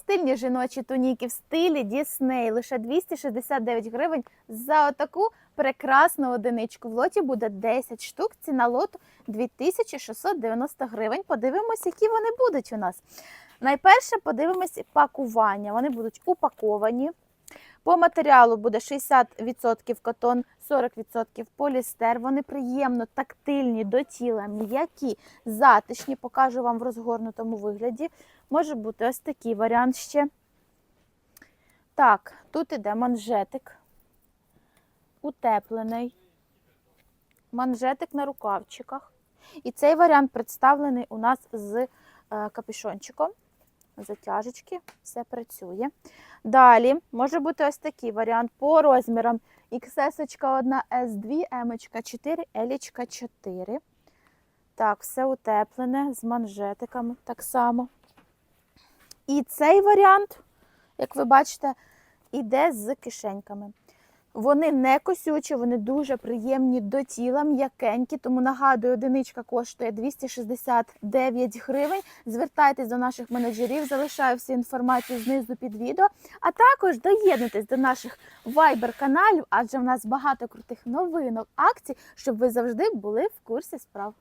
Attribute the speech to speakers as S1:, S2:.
S1: Стильні жіночі туніки в стилі Дісней лише 269 гривень за отаку прекрасну одиничку. В лоті буде 10 штук. Ціна лоту 2690 гривень. Подивимось, які вони будуть у нас. Найперше подивимось пакування. Вони будуть упаковані. По матеріалу буде 60% котон, 40% полістер. Вони приємно тактильні до тіла, м'які, затишні. Покажу вам в розгорнутому вигляді. Може бути ось такий варіант ще. Так, тут іде манжетик, утеплений, манжетик на рукавчиках. І цей варіант представлений у нас з е, капюшончиком. Затяжечки, все працює. Далі може бути ось такий варіант по розмірам. XS 1 S2, M 4, L 4. Так, все утеплене з манжетиками так само. І цей варіант, як ви бачите, іде з кишеньками. Вони не косючі, вони дуже приємні до тіла, м'якенькі. Тому нагадую, одиничка коштує 269 гривень. Звертайтесь до наших менеджерів, залишаю всю інформацію знизу під відео. А також доєднуйтесь до наших вайбер-каналів, адже в нас багато крутих новинок, акцій, щоб ви завжди були в курсі справ.